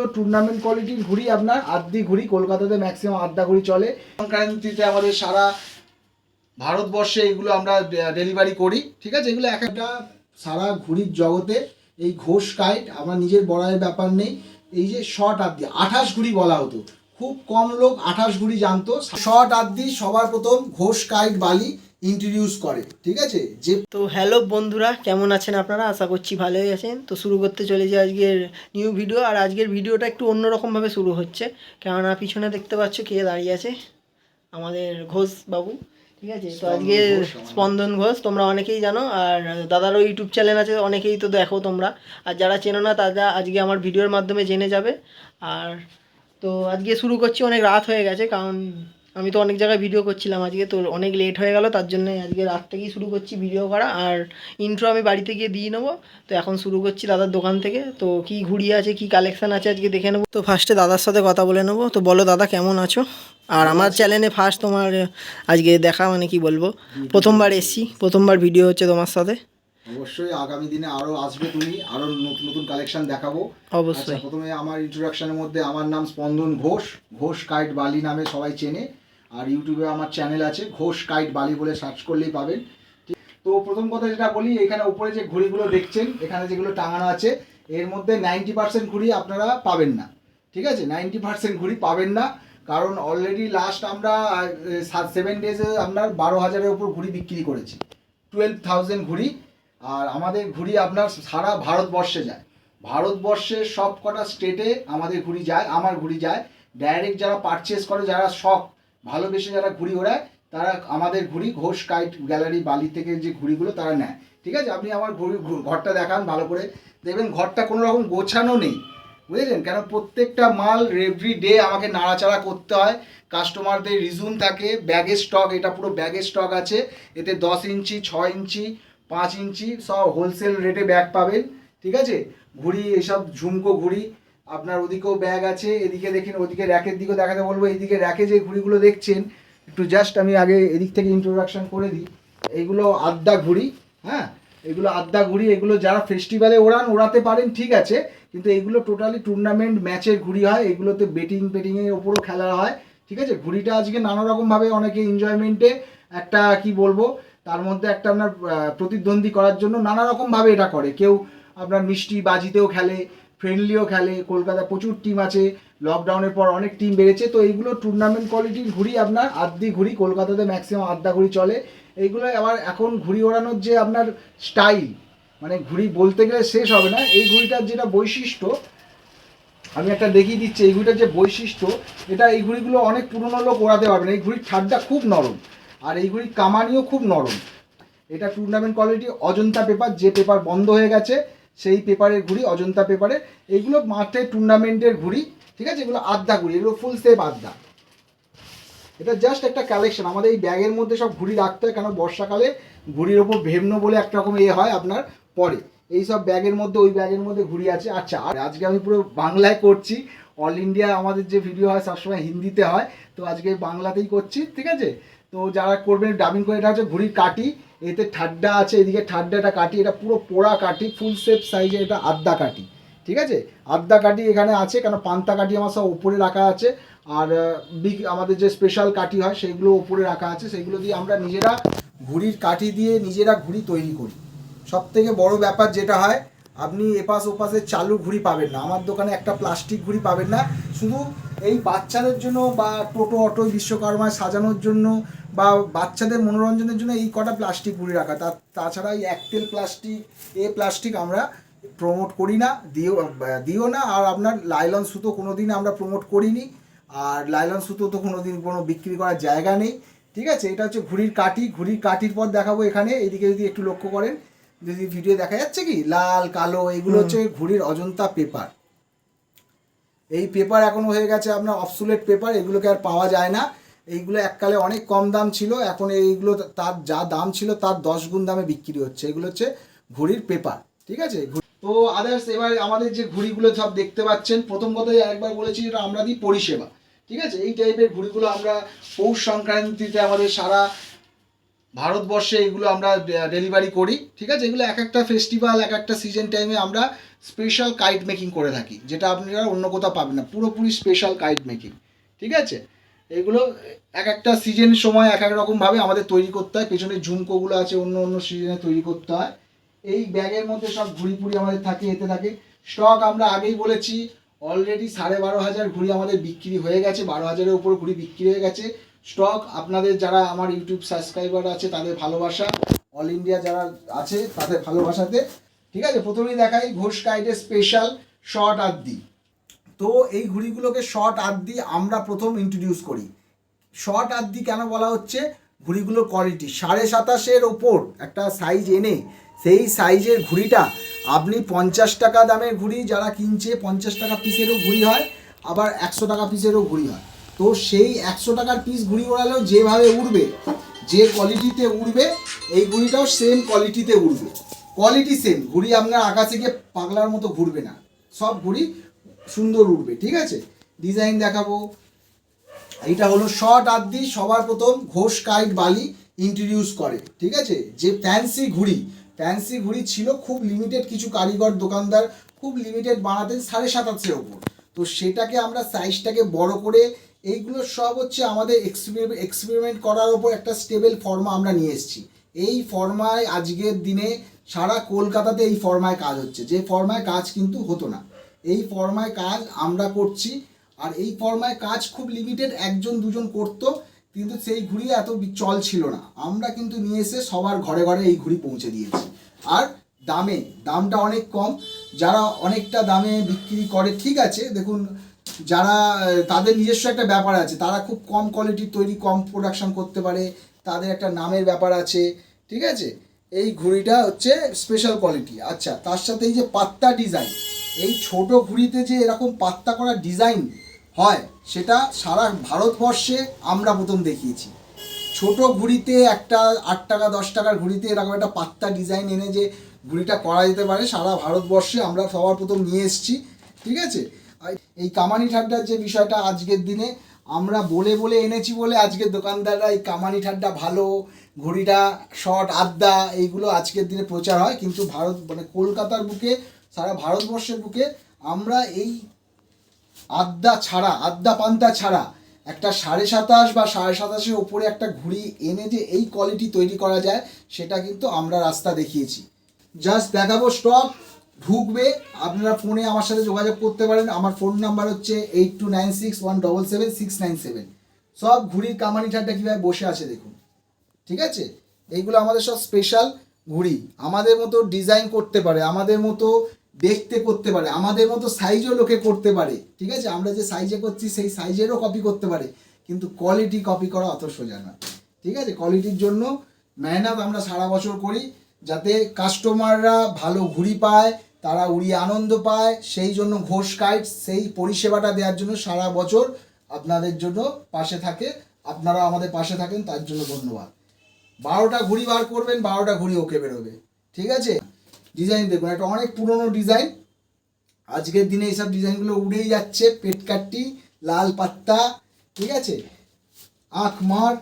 এইগুলো টুর্নামেন্ট কোয়ালিটির ঘুড়ি আপনার আদ্দি ঘুড়ি কলকাতাতে ম্যাক্সিমাম আড্ডা ঘুড়ি চলে। সংক্রান্তিতে আমাদের সারা ভারতবর্ষে এগুলো আমরা ডেলিভারি করি, ঠিক আছে? এগুলো এক একটা সারা ঘুড়ির জগতে, এই ঘোষ কাইট, আমার নিজের বড়াইয়ের ব্যাপার নেই। এই যে শর্ট আদ্দি আঠাশ ঘুড়ি বলা হতো। খুব কম লোক আঠাশ ঘুড়ি জানতো। শর্ট আদ্দি সবার প্রথম ঘোষ কাইট বালি ইন্ট্রোডিউস করে ঠিক আছে? যে তো হ্যালো বন্ধুরা কেমন আছেন আপনারা? আশা করছি ভালোই আছেন। তো শুরু করতে চলেছি আজকের নিউ ভিডিও আর আজকের ভিডিওটা একটু অন্যরকমভাবে শুরু হচ্ছে। কেননা পিছনে দেখতে পাচ্ছ কে দাঁড়িয়ে আছে? আমাদের ঘোষ বাবু ঠিক আছে? তো আজকে স্পন্দন ঘোষ তোমরা অনেকেই জানো আর দাদারও ইউটিউব চ্যানেল আছে অনেকেই তো দেখো তোমরা। আর যারা চেনো না তারা আজকে আমার ভিডিওর মাধ্যমে জেনে যাবে। আর তো আজকে শুরু করছি অনেক রাত হয়ে গেছে কারণ আমি তো অনেক জায়গায় ভিডিও করছিলাম আজকে তো অনেক লেট হয়ে গেল তার জন্য আজকে রাত থেকেই শুরু করছি ভিডিও করা। আর ইন্ট্রো আমি বাড়িতে গিয়ে দিয়ে নেব তো এখন শুরু করছি দাদার দোকান থেকে। তো কি ঘুড়ি আছে কি কালেকশন আছে আজকে দেখে নেব। তো ফার্স্টে দাদার সাথে কথা বলে নেব। তো বলো দাদা কেমন আছো? আর আমার চ্যানেলে ফার্স্ট তোমার আজকে দেখা মানে কি বলব? প্রথমবার এসছি প্রথমবার ভিডিও হচ্ছে তোমার সাথে। অবশ্যই আগামী দিনে আরও আসবে তুমি আরও নতুন নতুন কালেকশন দেখাবো। অবশ্যই। আচ্ছা, প্রথমে আমার ইন্ট্রোডাকশনের মধ্যে আমার নাম স্পন্দন ঘোষ ঘোষ কাইট বালি নামে সবাই চেনে। আর ইউটিউবে আমার চ্যানেল আছে, ঘোষ কাইট বালি বলে সার্চ করলেই পাবেন। তো প্রথম কথা যেটা বলি, এখানে উপরে যে ঘুড়িগুলো দেখছেন, এখানে যেগুলো টাঙানো আছে, এর মধ্যে নাইনটি পার্সেন্ট ঘুড়ি আপনারা পাবেন না। ঠিক আছে? নাইনটি পার্সেন্ট ঘুড়ি পাবেন না, কারণ অলরেডি লাস্ট আমরা সেভেন ডেজে আপনার বারো হাজারের উপর ঘুড়ি বিক্রি করেছি। টুয়েলভ থাউজেন্ড ঘুড়ি, আর আমাদের ঘুড়ি আপনার সারা ভারতবর্ষে যায়। ভারতবর্ষের সব কটা স্টেটে আমাদের ঘুড়ি যায়, আমার ঘুড়ি যায়। ডাইরেক্ট যারা পারচেস করে, যারা শখ ভালোবেসে যারা ঘুড়ি ওড়ায় তারা আমাদের ঘুড়ি ঘোষ কাইট গ্যালারি বালি থেকে যে ঘুড়িগুলো তারা নেয়। ঠিক আছে? আপনি আমার ঘুড়ি ঘরটা দেখান ভালো করে। দেখবেন ঘরটা কোনো রকম গোছানো নেই। বুঝেছেন? কেন প্রত্যেকটা মাল এভরি ডে আমাকে নাড়াচাড়া করতে হয়। কাস্টমারদের রিজুম থাকে ব্যাগের স্টক এটা পুরো ব্যাগের স্টক আছে। এতে দশ ইঞ্চি, ছয় ইঞ্চি, পাঁচ ইঞ্চি সব হোলসেল রেটে ব্যাগ পাবেন। ঠিক আছে? ঘুড়ি, এসব ঝুমকো ঘুড়ি আপনার ওদিকেও ব্যাগ আছে, এদিকে দেখেন, ওদিকে র্যাকের দিকেও দেখাতে বলব এইদিকে র্যাকে যে ঘুড়িগুলো দেখছেন, একটু জাস্ট আমি আগে এদিক থেকে ইন্ট্রোডাকশন করে দিই। এইগুলো আদ্যা ঘুড়ি হ্যাঁ? এগুলো আদ্যা ঘুড়ি, এগুলো যারা ফেস্টিভ্যালে ওড়ান, ওড়াতে পারেন, ঠিক আছে। কিন্তু এগুলো টোটালি টুর্নামেন্ট ম্যাচের ঘুড়ি হয়, এগুলোতে বেটিং পেটিংয়ের ওপরও খেলা হয়, ঠিক আছে? ঘুড়িটা আজকে নানা রকমভাবে অনেকে এনজয়মেন্টে একটা, কি বলব, তার মধ্যে একটা আপনার প্রতিদ্বন্দ্বী করার জন্য নানা রকমভাবে এটা করে। কেউ আপনার মিষ্টি বাজিতেও খেলে ফ্রেন্ডলিও খেলে কলকাতা প্রচুর টিম আছে লকডাউনের পর অনেক টিম বেড়েছে, তো এইগুলো টুর্নামেন্ট কোয়ালিটির ঘুড়ি আপনার আদ্দি ঘুড়ি, কলকাতাতে ম্যাক্সিমাম আদ্দা ঘুড়ি চলে। এইগুলো আবার এখন ঘুড়ি ওড়ানোর যে আপনার স্টাইল মানে ঘুড়ি বলতে গেলে শেষ হবে না, এই ঘুড়িটার যেটা বৈশিষ্ট্য, আমি একটা দেখিয়ে দিচ্ছি, এই ঘুড়িটার যে বৈশিষ্ট্য, এটা এই ঘুড়িগুলো অনেক পুরনো লোক ওড়াতে পারবে না, এই ঘুড়ির ছাদটা খুব নরম, আর এই ঘুড়ির কামানিও খুব নরম। এটা টুর্নামেন্ট কোয়ালিটি অজন্তা পেপার যে পেপার বন্ধ হয়ে গেছে সেই পেপারের ঘুড়ি, অজন্তা পেপারের এইগুলো মাঠে টুর্নামেন্টের ঘুড়ি, ঠিক আছে? এগুলো আদ্যা ঘুড়ি, এগুলো ফুল সেপ আদ্যা এটা জাস্ট একটা কালেকশন আমাদের এই ব্যাগের মধ্যে সব ঘুড়ি রাখতে হয়, কেন বর্ষাকালে ঘুড়ির ওপর ভেমনো বলে একটা রকম এ হয় আপনার, পরে। এই সব ব্যাগের মধ্যে, ওই ব্যাগের মধ্যে ঘুড়ি আছে। আচ্ছা আর আজকে আমি পুরো বাংলায় করছি। অল ইন্ডিয়া আমাদের যে ভিডিও হয়, সবসময় হিন্দিতে হয়। তো আজকে বাংলাতেই করছি, ঠিক আছে? তো যারা করবেন ডাবিং করে, এটা হচ্ছে ঘুড়ির কাটি এতে ঠাড্ডা আছে, এদিকে ঠাড্ডাটা কাটি, এটা পুরো পোড়া কাটি ফুল সেপ সাইজে এটা আদ্যা কাটি, ঠিক আছে? আদ্যা কাটি এখানে আছে, কেন পান্তা কাটি আমার সব উপরে রাখা আছে, আর বিগ, আমাদের যে স্পেশাল কাটি হয়, সেগুলো উপরে রাখা আছে, সেগুলো দিয়ে আমরা নিজেরা ঘুড়ির কাঠি দিয়ে নিজেরা ঘুড়ি তৈরি করি। সব থেকে বড় ব্যাপার যেটা হয়, আপনি এপাশ ওপাশে চালু ঘুড়ি পাবেন না, আমার দোকানে একটা প্লাস্টিক ঘুড়ি পাবেন না, শুধু এই বাচ্চাদের জন্য বা টোটো, অটো, বিশ্বকর্মায় সাজানোর জন্য বা বাচ্চাদের মনোরঞ্জনের জন্য এই কটা প্লাস্টিক ঘুড়ি রাখা। তা তাছাড়া এই একটেল প্লাস্টিক এ প্লাস্টিক আমরা প্রমোট করি না দিও দিও না। আর আপনার লাইলন সুতো কোনো দিন আমরা প্রমোট করিনি। আর লাইলন সুতো তো কোনো দিন কোনো বিক্রি করার জায়গা নেই। ঠিক আছে? এটা হচ্ছে ঘুড়ির কাঠি। ঘুড়ির কাঠির পর দেখাবো এখানে। এদিকে যদি একটু লক্ষ্য করেন যদি ভিডিও দেখা যাচ্ছে কি? লাল কালো এগুলো হচ্ছে ঘুড়ির অজন্তা পেপার এই পেপার এখন হয়ে গেছে আপনার অবসুলেট পেপার এগুলোকে আর পাওয়া যায় না। এইগুলো এককালে অনেক কম দাম ছিল, এখন এইগুলো তার যা দাম ছিল তার দশ গুণ দামে বিক্রি হচ্ছে। এগুলো হচ্ছে ঘুড়ির পেপার, ঠিক আছে? তো আদার্স এবার আমাদের যে ঘুড়িগুলো সব দেখতে পাচ্ছেন, প্রথম কথাই একবার বলেছি যেটা আমরা দিই পরিষেবা, ঠিক আছে? এই টাইপের ঘুড়িগুলো আমরা পৌষ সংক্রান্তিতে আমাদের সারা ভারতবর্ষে এগুলো আমরা ডেলিভারি করি, ঠিক আছে? এগুলো এক একটা ফেস্টিভ্যাল এক একটা সিজন টাইমে আমরা স্পেশাল কাইট মেকিং করে থাকি, যেটা আপনারা অন্য কোথাও পাবেন না, পুরোপুরি স্পেশাল কাইট মেকিং ঠিক আছে? এগুলো এক একটা সিজন সময় এক এক রকমভাবে আমাদের তৈরি করতে হয়। পেছনে ঝুমকোগুলো আছে, অন্য অন্য সিজনে তৈরি করতে হয়। এই ব্যাগের মধ্যে সব ঘুড়ি ফুড়ি আমাদের থাকে, এতে থাকে। স্টক আমরা আগেই বলেছি অলরেডি সাড়ে বারো হাজার ঘুড়ি আমাদের বিক্রি হয়ে গেছে, বারো হাজারের উপর ঘুড়ি বিক্রি হয়ে গেছে। স্টক আপনাদের যারা আমার ইউটিউব সাবস্ক্রাইবার আছে, তাদের ভালোবাসা। অল ইন্ডিয়া যারা আছে, তাদের ভালোবাসাতে। ঠিক আছে, প্রথমেই দেখাই ঘোষ কাইটের স্পেশাল শর্ট আদ্দি তো এই ঘুড়িগুলোকে শর্ট আদ্দি আমরা প্রথম ইন্ট্রোডিউস করি। শর্ট আদ্দি কেন বলা হচ্ছে? ঘুড়িগুলোর কোয়ালিটি সাড়ে সাতাশের ওপর একটা সাইজ এনে, সেই সাইজের ঘুড়িটা আপনি পঞ্চাশ টাকা দামের ঘুড়ি, যারা কিনছে পঞ্চাশ টাকা পিসেরও ঘুড়ি হয়, আবার একশো টাকা পিসেরও ঘুড়ি হয়। তো সেই একশো টাকার পিস ঘুড়ি ওড়ালেও যেভাবে উড়বে, যে কোয়ালিটিতে উড়বে, এই ঘুড়িটাও সেম কোয়ালিটিতে উড়বে। কোয়ালিটি সেম ঘুড়ি আপনার আকাশে গিয়ে পাগলার মতো ঘুরবে না। সব ঘুড়ি সুন্দর উঠবে, ঠিক আছে? ডিজাইন দেখাবো। এইটা হলো শর্ট আদ্দি, সবার প্রথম ঘোষ কাইট বালি ইন্ট্রোডিউস করে, ঠিক আছে? যে ফ্যান্সি ঘুড়ি ফ্যান্সি ঘুড়ি ছিল খুব লিমিটেড কিছু কারিগর দোকানদার, খুব লিমিটেড বানাতেন সাড়ে সাতাশের ওপর। তো সেটাকে আমরা সাইজটাকে বড় করে, এইগুলো সব হচ্ছে আমাদের এক্সপেরিমেন্ট করার ওপর একটা স্টেবল ফর্মা আমরা নিয়ে এসেছি। এই ফর্মায় আজকের দিনে সারা কলকাতাতে এই ফর্মায় কাজ হচ্ছে। যে ফর্মায় কাজ কিন্তু হতো না। এই ফর্মায় কাজ আমরা করছি, আর এই ফর্মায় কাজ খুব লিমিটেড একজন দুজন করতো, কিন্তু সেই ঘুড়ি এত চল ছিল না। আমরা কিন্তু নিয়ে এসে সবার ঘরে ঘরে এই ঘুড়ি পৌঁছে দিয়েছি। আর দামে, দামটা অনেক কম। যারা অনেকটা দামে বিক্রি করে, ঠিক আছে, দেখুন, যারা তাদের নিজস্ব একটা ব্যাপার আছে। তারা খুব কম কোয়ালিটির তৈরি, কম প্রোডাকশন করতে পারে। তাদের একটা নামের ব্যাপার আছে, ঠিক আছে? এই ঘুড়িটা হচ্ছে স্পেশাল কোয়ালিটি আচ্ছা তার সাথে এই যে পাত্তা ডিজাইন এই ছোট ঘুড়িতে যে এরকম পাত্তা করা ডিজাইন হয়, সেটা সারা ভারতবর্ষে আমরা প্রথম দেখিয়েছি। ছোট ঘুড়িতে একটা আট টাকা, দশ টাকার ঘুড়িতে এরকম একটা পাত্তা ডিজাইন এনে যে ঘুড়িটা করা যেতে পারে, সারা ভারতবর্ষে আমরা সবার প্রথম নিয়ে এসেছি, ঠিক আছে? এই কামানি ঠাড্ডার যে বিষয়টা আজকের দিনে, আমরা বলে বলে এনেছি বলে আজকের দোকানদাররা এই কামানি ঠাড্ডা ভালো, ঘড়িটা শর্ট আড্ডা, এইগুলো আজকের দিনে প্রচার হয়, কিন্তু ভারত মানে কলকাতার বুকে সারা ভারতবর্ষের বুকে আমরা এই আদ্যা ছাড়া আদ্যা পান্তা ছাড়া একটা সাড়ে সাতাশ বা সাড়ে সাতাশের ওপরে একটা ঘুড়ি এনে যে এই কোয়ালিটি তৈরি করা যায়, সেটা কিন্তু আমরা রাস্তা দেখিয়েছি। জাস্ট দেখাবো স্টক ঢুকবে, আপনারা ফোনে আমার সাথে যোগাযোগ করতে পারেন, আমার ফোন নাম্বার হচ্ছে eight two nine six one double seven six nine seven সব ঘুড়ির কামানি ঠাট্টা কীভাবে বসে আছে দেখুন, ঠিক আছে? এইগুলো আমাদের সব স্পেশাল ঘুড়ি, আমাদের মতো ডিজাইন করতে পারে, আমাদের মতো দেখতে করতে পারে। আমাদের মতো সাইজও লোকে করতে পারে। ঠিক আছে? আমরা যে সাইজে করছি, সেই সাইজেরও কপি করতে পারে। কিন্তু কোয়ালিটি কপি করা অত সোজা না ঠিক আছে? কোয়ালিটির জন্য মেহনত আমরা সারা বছর করি, যাতে কাস্টমাররা ভালো ঘুড়ি পায়, তারা উড়িয়ে আনন্দ পায়, সেই জন্য ঘোষ কাইট সেই পরিষেবাটা দেওয়ার জন্য সারা বছর আপনাদের জন্য পাশে থাকে। আপনারা আমাদের পাশে থাকেন, তার জন্য ধন্যবাদ। বারোটা ঘুড়ি বার করবেন, বারোটা ঘুড়ি ওকে বেরোবে। ঠিক আছে? ডিজাইন দেখুন একটা অনেক পুরনো ডিজাইন আজকের দিনে এইসব ডিজাইনগুলো উড়েই যাচ্ছে পেটকাট্টি লাল পাত্তা ঠিক আছে? আঁখ মার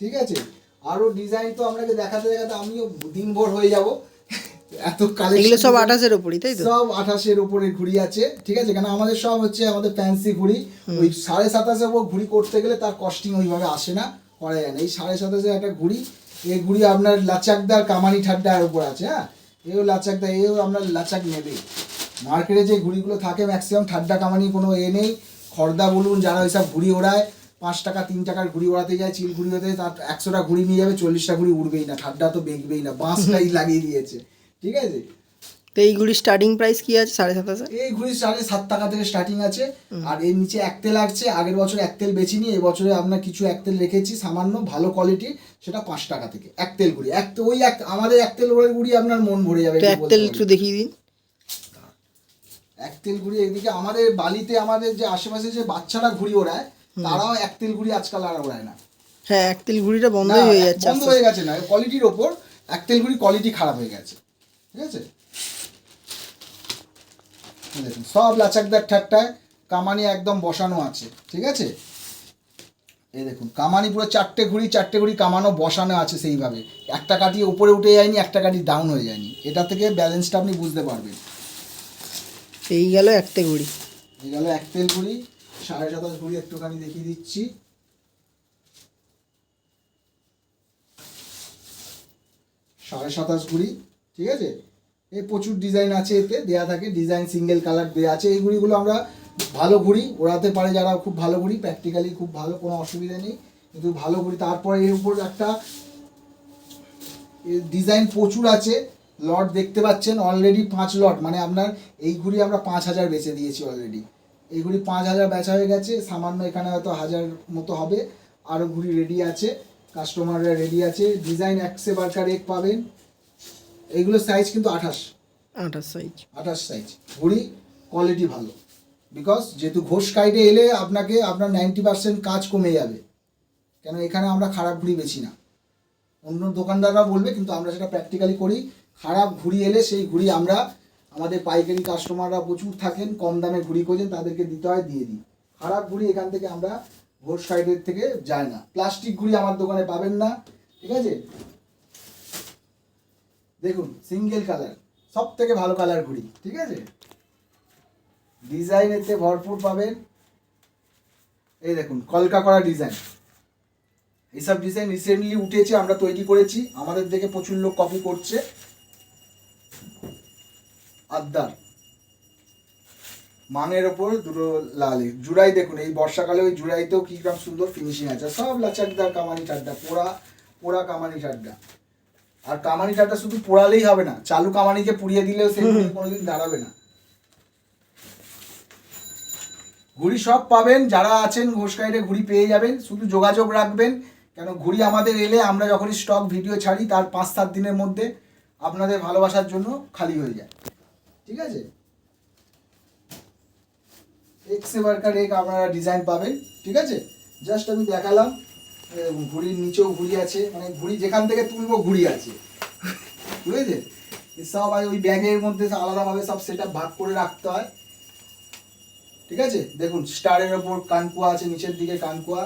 ঠিক আছে? আরও ডিজাইন তো আপনাকে দেখাতে দেখাতে আমিও দিনভর হয়ে যাব। এত কালেকশন সব আঠাশের ওপরই তাই তো? সব আঠাশের উপরে ঘুড়ি আছে ঠিক আছে? কেন আমাদের সব হচ্ছে আমাদের ফ্যান্সি ঘুড়ি ওই সাড়ে সাতাশের উপর ঘুড়ি করতে গেলে তার কস্টিং ওইভাবে আসে না করা যায় না। এই সাড়ে সাতাশের একটা ঘুড়ি এই ঘুড়ি আপনার লাচাকদার কামানি ঠাড্ডার উপর আছে হ্যাঁ? এও লাচাকদার এও আপনার লাচাক নেবে। মার্কেটে যে ঘুড়িগুলো থাকে ম্যাক্সিমাম ঠাড্ডা কামানি কোনো এ নেই। খর্দা বলুন, যারা ওইসব ঘুড়ি ওড়ায়, পাঁচ টাকা, তিন টাকার ঘুড়ি ওড়াতে যায়, চিল ঘুড়ি ওড়াতে তার একশোটা ঘুড়ি নিয়ে যাবে, চল্লিশটা ঘুড়ি উড়বেই না ঠাড্ডা তো বেঁকবেই না, বাঁশটাই লাগিয়ে দিয়েছে। ঠিক আছে? তো এই ঘুড়ির স্টার্টিং প্রাইস কি আছে? সাড়ে সাতাশে এই ঘুড়ি সাড়ে সাত টাকা থেকে স্টার্টিং আছে। আর এর নিচে এক তেল আছে আগের বছর এক তেল বেচিনি এবছরে আপনার কিছু এক তেল রেখেছি সামান্য ভালো কোয়ালিটি সেটা পাঁচ টাকা থেকে। এক তেল ঘুড়ি এক ওই এক আমাদের এক তেল ঘুড়ি আপনার মন ভরে যাবে এক তেল। একটু দেখিয়ে দিন। এক তেল ঘুড়ি এদিকে আমাদের বালিতে আমাদের যে আশেপাশে যে বাচ্চারা ঘুড়ি ওড়ায় তারাও এক তেল ঘুড়ি আজকাল আর ওড়ায় না। হ্যাঁ এক তেল ঘুড়িটা না, বন্ধই হয়ে যাচ্ছে বন্ধ হয়ে গেছে না কোয়ালিটির ওপর এক তেল ঘুড়ি কোয়ালিটি খারাপ হয়ে গেছে। ঠিক আছে? দেখুন সব লাচাকদার ঠাট্টায় কামানি একদম বসানো আছে ঠিক আছে? এই দেখুন কামানি পুরো চারটে ঘুড়ি চারটে ঘুড়ি কামানো বসানো আছে সেইভাবে। একটা কাঠি উপরে উঠে যায়নি একটা কাঠি ডাউন হয়ে যায়নি। এটা থেকে ব্যালেন্সটা আপনি বুঝতে পারবেন। এই গেল একটা ঘুড়ি। এই গেল এক তেল ঘুড়ি সাড়ে সাতাশ ঘুড়ি একটুখানি দেখিয়ে দিচ্ছি। সাড়ে সাতাশ ঘুড়ি ঠিক আছে? এই প্রচুর ডিজাইন আছে এতে, দেয়া থাকে ডিজাইন সিঙ্গেল কালার দেওয়া আছে এই ঘুড়িগুলো আমরা ভালো ঘুড়ি ওড়াতে পারে যারা খুব ভালো ঘুড়ি প্র্যাকটিক্যালি খুব ভালো, কোনো অসুবিধা নেই, কিন্তু ভালো ঘুড়ি তারপরে এর উপর একটা ডিজাইন প্রচুর আছে লট দেখতে পাচ্ছেন অলরেডি পাঁচ লট মানে আপনার এই ঘুড়ি আমরা পাঁচ হাজার বেচে দিয়েছি অলরেডি এই ঘুড়ি পাঁচ হাজার বেচা হয়ে গেছে, সামান্য এখানে হয়তো হাজার মতো হবে আরও ঘুড়ি রেডি আছে কাস্টমাররা রেডি আছে ডিজাইন একসে বারকার এক পাবেন। এইগুলো সাইজ কিন্তু আঠাশ। আঠাশ সাইজ আঠাশ সাইজ ঘুড়ি কোয়ালিটি ভালো। বিকজ যেহেতু ঘোষ কাইটে এলে আপনাকে আপনার নাইনটি পার্সেন্ট কাজ কমে যাবে। কেন এখানে আমরা খারাপ ঘুড়ি বেছি না। অন্য দোকানদাররা বলবে কিন্তু আমরা সেটা প্র্যাকটিক্যালি করি। খারাপ ঘুড়ি এলে সেই ঘুড়ি আমরা আমাদের পাইকারি কাস্টমাররা প্রচুর থাকেন কম দামে ঘুড়ি খোঁজেন তাদেরকে দিতে হয় দিয়ে দিই। খারাপ ঘুড়ি এখান থেকে আমরা ঘোষ সাইডের থেকে যায় না। প্লাস্টিক ঘুড়ি আমার দোকানে পাবেন না। ঠিক আছে? দেখুন সিঙ্গেল কালার সব থেকে ভালো কালার ঘুড়ি, ঠিক আছে? ডিজাইন এতে ভরপুর পাবেন, এই দেখুন, কলকা করা ডিজাইন এইসব ডিজাইন রিসেন্টলি উঠেছে, আমরা তৈরি করেছি, আমাদের দেখে প্রচুর লোক কপি করছে। আদ্দার মাঙের ওপর, দুটো লালে। জুড়াই দেখুন, এই বর্ষাকালে ওই জুড়াইতেও কি রকম সুন্দর ফিনিশিং আছে। সব লাচাকদার কামানি চাড্ডা, পোড়া পোড়া কামানি চাড্ডা। আর কামানি চাড্ডা শুধু পোড়ালেই হবে না চালু কামানিকে পুড়িয়ে দিলেও সে কোনোদিন দাঁড়াবে না। ঘুড়ি সব পাবেন যারা আছেন ঘোষকাইটে ঘুড়ি পেয়ে যাবেন শুধু যোগাযোগ রাখবেন কেন ঘুড়ি আমাদের এলে আমরা যখনই স্টক ভিডিও ছাড়ি তার পাঁচ সাত দিনের মধ্যে আপনাদের ভালোবাসার জন্য খালি হয়ে যায়। ঠিক আছে? এক্স ওয়ার্কার এক আপনারা ডিজাইন পাবেন ঠিক আছে? জাস্ট আমি দেখালাম। ঘুড়ির নিচেও ঘুড়ি আছে মানে ঘুড়ি যেখান থেকে তুলবো ঘুড়ি আছে। বুঝেছে? সব ওই ব্যাগের মধ্যে আলাদাভাবে সব সেটা ভাগ করে রাখতে হয়। ঠিক আছে? দেখুন, স্টারের ওপর কানকুয়া আছে, নিচের দিকে কানকুয়া।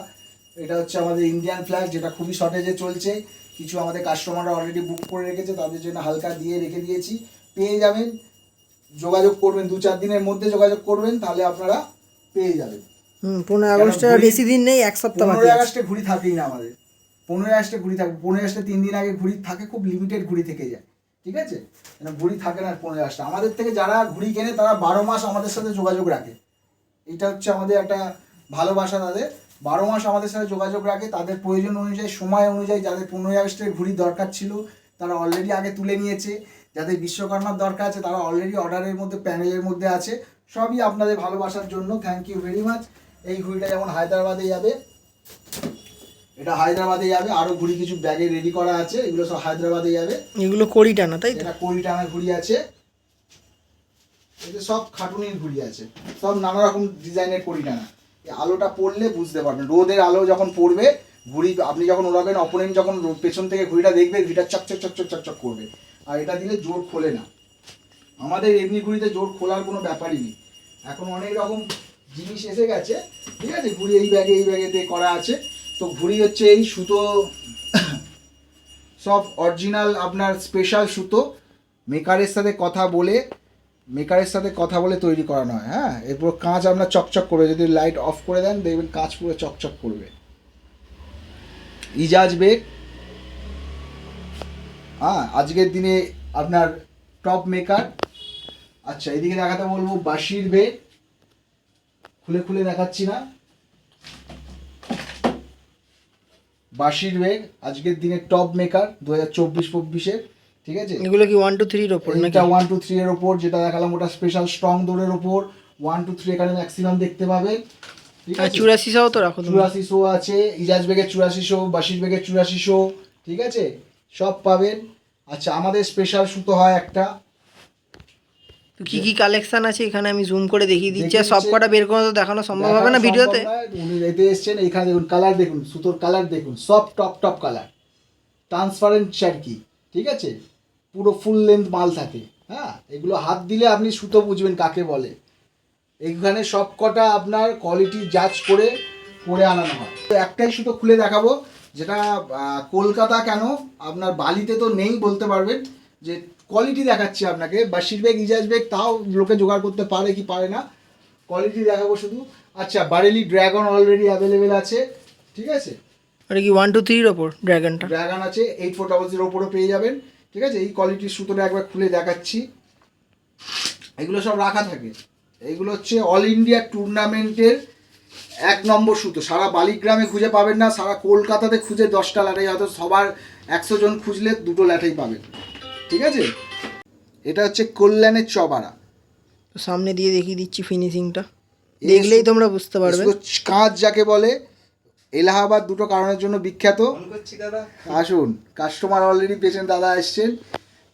এটা হচ্ছে আমাদের ইন্ডিয়ান ফ্ল্যাগ যেটা খুবই শর্টেজে চলছে। কিছু আমাদের কাস্টমাররা অলরেডি বুক করে রেখেছে, তাদের জন্য হালকা দিয়ে রেখে দিয়েছি। পেয়ে যাবেন। যোগাযোগ করবেন দু চার দিনের মধ্যে যোগাযোগ করবেন, তাহলে আপনারা পেয়ে যাবেন। হুম পনেরো কেন আগস্টের বেশি দিন নেই এক সপ্তাহ পনেরোই আগস্টে ঘুড়ি থাকেই না আমাদের। পনেরোই আগস্টে ঘুড়ি থাকে পনেরোই আগস্টে তিন দিন আগে ঘুড়ি থাকে খুব লিমিটেড ঘুড়ি থেকে যায়। ঠিক আছে? ঘুড়ি থাকে না পনেরোই আগস্টে? আমাদের থেকে যারা ঘুড়ি কেনে তারা বারো মাস আমাদের সাথে যোগাযোগ রাখে। এটা হচ্ছে আমাদের একটা ভালোবাসা তাদের। বারো মাস আমাদের সাথে যোগাযোগ রাখে তাদের প্রয়োজন অনুযায়ী সময় অনুযায়ী যাদের পনেরোই আগস্টের ঘুড়ি দরকার ছিল তারা অলরেডি আগে তুলে নিয়েছে। যাদের বিশ্বকর্মার দরকার আছে তারা অলরেডি অর্ডারের মধ্যে প্যানেলের মধ্যে আছে। সবই আপনাদের ভালোবাসার জন্য। থ্যাংক ইউ ভেরি মাচ এই ঘুড়িটা যেমন হায়দ্রাবাদে যাবে এটা হায়দ্রাবাদে যাবে আরও ঘুড়ি কিছু ব্যাগে রেডি করা আছে এগুলো সব হায়দ্রাবাদে যাবে। এগুলো কড়ি টানা তাই এটা কোড়ি টানা ঘুড়ি আছে। এতে সব খাটুনির ঘুড়ি আছে। সব নানা রকম ডিজাইনের কোড়ি টানা এই আলোটা পড়লে বুঝতে পারবেন। রোদের আলো যখন পড়বে ঘুড়ি আপনি যখন ওড়াবেন অপোনেন্ট যখন পেছন থেকে ঘুড়িটা দেখবে ঘুড়িটা চকচক চকচক চকচক করবে। আর এটা দিলে জোর খোলে না। আমাদের এমনি ঘুড়িতে জোর খোলার কোনো ব্যাপারই নেই। এখন অনেক রকম জিনিস এসে গেছে, ঠিক আছে? ঘুড়ি এই ব্যাগে, এই ব্যাগেতে করা আছে। তো ঘুড়ি হচ্ছে এই সুতো, সব অরিজিনাল আপনার স্পেশাল সুতো। মেকারের সাথে কথা বলে মেকারের সাথে কথা বলে তৈরি করানো হয় হ্যাঁ? এরপর কাঁচ আপনার চকচক করবে। যদি লাইট অফ করে দেন, দেখবেন কাঁচ পুরো চকচক করবে। ইজাজ বেগ। হ্যাঁ আজকের দিনে আপনার টপ মেকার আচ্ছা এদিকে দেখাতে বলব বাসির বেগ। খুলে খুলে দেখাচ্ছি না। বাসির বেগ আজকের দিনে টপ মেকার দু হাজার চব্বিশ পঁচিশের ঠিক আছে? এগুলো কি ওয়ান টু থ্রির ওপর এটা ওয়ান টু থ্রি এর ওপর যেটা দেখালাম ওটা স্পেশাল স্ট্রং দৌড়ের ওপর। ওয়ান টু থ্রি এখানে ম্যাক্সিমাম দেখতে পাবেন চুরাশি সাও তো রাখো চুরাশি শো আছে ইজাজ বেগের চুরাশি শো বাসির বেগের চুরাশি শো ঠিক আছে? সব পাবেন। আচ্ছা আমাদের স্পেশাল সুতো হয় একটা। তো কি কি কালেকশন আছে? এখানে আমি জুম করে দেখিয়ে দিচ্ছি। সব কটা বের করে তো দেখানো সম্ভব হবে না ভিডিওতে? উনি এতে এসছেন এখানে দেখুন কালার দেখুন সুতোর কালার দেখুন সব টপ টপ কালার ট্রান্সপারেন্ট চারকি ঠিক আছে? পুরো ফুল লেন্থ মাল থাকে। হ্যাঁ? এগুলো হাত দিলে আপনি সুতো বুঝবেন কাকে বলে। এখানে সব কটা আপনার কোয়ালিটি জাজ করে করে আনানো হয়। তো একটাই সুতো খুলে দেখাবো যেটা কলকাতা কেন? আপনার বালিতে তো নেই বলতে পারবেন যে কোয়ালিটি দেখাচ্ছি আপনাকে। বাসির বেগ ইজাজ বেগ তাও লোকে জোগাড় করতে পারে কি পারে না। কোয়ালিটি দেখাবো শুধু। আচ্ছা বারেলি ড্রাগন অলরেডি অ্যাভেলেবেল আছে। ঠিক আছে? এটা কি ওয়ান টু থ্রির ওপর ড্রাগনটা ড্রাগন আছে এইট ফোর ডাবল জিরো ওপরও পেয়ে যাবেন। ঠিক আছে? এই কোয়ালিটির সুতোটা একবার খুলে দেখাচ্ছি। এগুলো সব রাখা থাকে। এইগুলো হচ্ছে অল ইন্ডিয়া টুর্নামেন্টের এক নম্বর সুতো। সারা বালিগ্রামে খুঁজে পাবেন না সারা কলকাতাতে খুঁজে দশটা ল্যাটাই। হয়তো সবার একশো জন খুঁজলে দুটো ল্যাটাই পাবেন। ঠিক আছে? এটা হচ্ছে কল্যাণের চবারা সামনে দিয়ে দেখিয়ে দিচ্ছি ফিনিশিংটা দেখলেই তোমরা বুঝতে পারবে। কাঁচ যাকে বলে এলাহাবাদ দুটো কারণের জন্য বিখ্যাত। আসুন কাস্টমার অলরেডি পেশেন্ট দাদা এসছেন।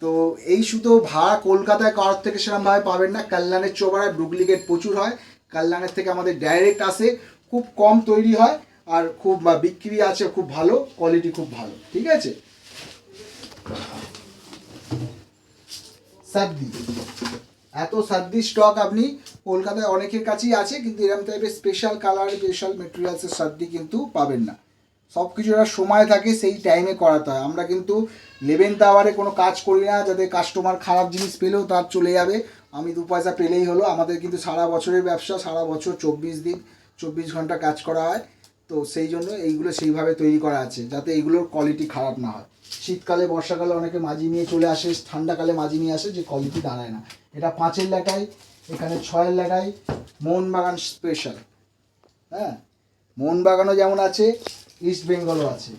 তো এই সুতো ভাড়া কলকাতায় কারোর থেকে সেরকমভাবে পাবেন না? কল্যাণের চোবাড়ায় ডুপ্লিকেট প্রচুর হয়। কল্যাণের থেকে আমাদের ডাইরেক্ট আসে। খুব কম তৈরি হয় আর খুব বা বিক্রি আছে খুব ভালো কোয়ালিটি খুব ভালো। ঠিক আছে? সাদ্দি। এত সাদ্দি স্টক আপনি কলকাতায় অনেকের কাছেই আছে, কিন্তু এরকম টাইপের স্পেশাল কালার স্পেশাল মেটেরিয়ালসের সাদ্দি কিন্তু পাবেন না। সব কিছু সময় থাকে, সেই টাইমে করাতে হয়। আমরা কিন্তু লেভেন্থ আওয়ারে কোনো কাজ করি না, যাতে কাস্টমার খারাপ জিনিস পেলেও তার চলে যাবে। আমি দু পয়সা পেলেই হলো। আমাদের কিন্তু সারা বছরের ব্যবসা, সারা বছর চব্বিশ দিন, চব্বিশ ঘণ্টা কাজ করা হয়। তো সেই জন্য এইগুলো সেইভাবে তৈরি করা আছে, যাতে এইগুলোর কোয়ালিটি খারাপ না হয়। শীতকালে, বর্ষাকালে অনেকে মাঝি নিয়ে চলে আসে, ঠান্ডাকালে মাঝি নিয়ে আসে, যে কোয়ালিটি দাঁড়ায় না। এটা পাঁচের লেখায় এখানে ছয়ের লেখায় মোহনবাগান স্পেশাল হ্যাঁ? মোহনবাগানও যেমন আছে ইস্ট বেঙ্গলও আছে।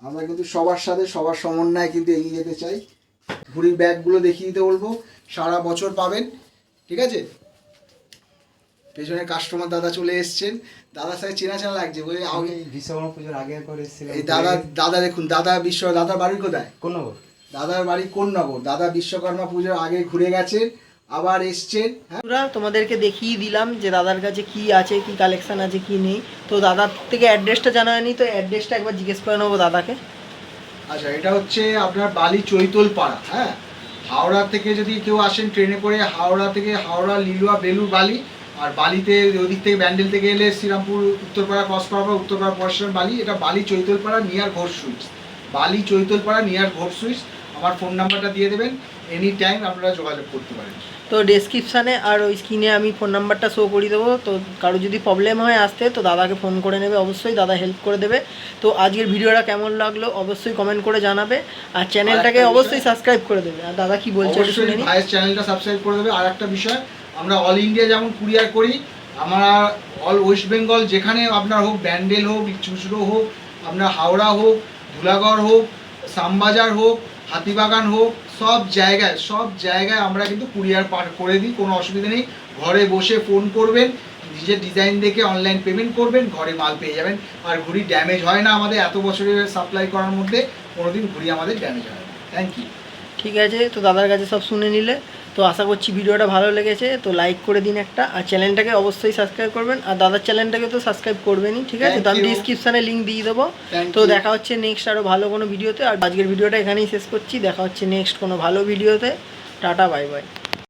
আমরা কিন্তু সবার সাথে, সবার সমন্বয়ে কিন্তু এগিয়ে যেতে চাই। ঘুড়ির ব্যাগগুলো দেখিয়ে দিতে বলব, সারা বছর পাবেন, ঠিক আছে? পেছনে কাস্টমার দাদা চলে এসছেন। দাদার সাথে চেনা চেনা লাগছে বলে আমি বিশ্বকর্মা পুজোর আগে করে এসেছিলাম। এই দাদা দাদা দেখুন দাদা বিশ্ব দাদার বাড়ি কোথায়? কোন নগর দাদার বাড়ি কোন নগর দাদা বিশ্বকর্মা পুজোর আগে ঘুরে গেছেন আবার এসছেন হ্যাঁ। তোমাদেরকে দেখিয়ে দিলাম যে দাদার কাছে কি আছে কি কালেকশন আছে কি নেই। তো দাদার থেকে অ্যাড্রেসটা জানা হয়নি তো অ্যাড্রেসটা একবার জিজ্ঞেস করে নেব দাদাকে। আচ্ছা এটা হচ্ছে আপনার বালি চৈতল পাড়া হ্যাঁ। হাওড়া থেকে যদি কেউ আসেন ট্রেনে করে হাওড়া থেকে হাওড়া লিলুয়া বেলুর বালি আর বালিতে ওদিক থেকে ব্যান্ডেল থেকে এলে শ্রীরামপুর উত্তরপাড়া ক্রস করার পর উত্তরপাড়া পরেশ্বর বালি এটা বালি Chaitalpara near Ghosh sweets Bali Chaitalpara near Ghosh sweets আমার ফোন নাম্বারটা দিয়ে দেবেন এনি টাইম আপনারা যোগাযোগ করতে পারেন। তো ডেসক্রিপশানে আর ওই স্ক্রিনে আমি ফোন নাম্বারটা শো করে দেবো। তো কারও যদি প্রবলেম হয় আসতে তো দাদাকে ফোন করে নেবে অবশ্যই দাদা হেল্প করে দেবে। তো আজকের ভিডিওটা কেমন লাগল অবশ্যই কমেন্ট করে জানাবে। আর চ্যানেলটাকে অবশ্যই সাবস্ক্রাইব করে দেবে। আর দাদা কি বলছে। ভাইয়ের চ্যানেলটা সাবস্ক্রাইব করে দেবে। আর একটা বিষয় আমরা অল ইন্ডিয়া যেমন কুরিয়ার করি, আমরা অল ওয়েস্ট বেঙ্গল যেখানে আপনার হোক ব্যান্ডেল হোক চুচড়ো হোক, আপনার হাওড়া হোক, ধুলাগড় হোক, শ্যামবাজার হোক, হাতিবাগান হোক, সব জায়গায় সব জায়গায় আমরা কিন্তু কুরিয়ার পার করে দিই, কোনো অসুবিধা নেই। ঘরে বসে ফোন করবেন, নিজের ডিজাইন দেখে অনলাইন পেমেন্ট করবেন, ঘরে মাল পেয়ে যাবেন। আর ঘড়ি ড্যামেজ হয় না আমাদের, এত বছরের সাপ্লাই করার মধ্যে, কোনোদিন ঘড়ি আমাদের ড্যামেজ হয় না। থ্যাংক ইউ ঠিক আছে, তো দাদার কাছে সব শুনে নিলে। তো আশা করছি ভিডিওটা ভালো লেগেছে তো লাইক করে দিন একটা আর চ্যানেলটাকে অবশ্যই সাবস্ক্রাইব করবেন আর দাদার চ্যানেলটাকে তো সাবস্ক্রাইব করবেনই ঠিক আছে? তো আমি ডিসক্রিপশানে লিঙ্ক দিয়ে দেবো। তো দেখা হচ্ছে নেক্সট আরও ভালো কোনো ভিডিওতে আর আজকের ভিডিওটা এখানেই শেষ করছি দেখা হচ্ছে নেক্সট কোনো ভালো ভিডিওতে টাটা বাই বাই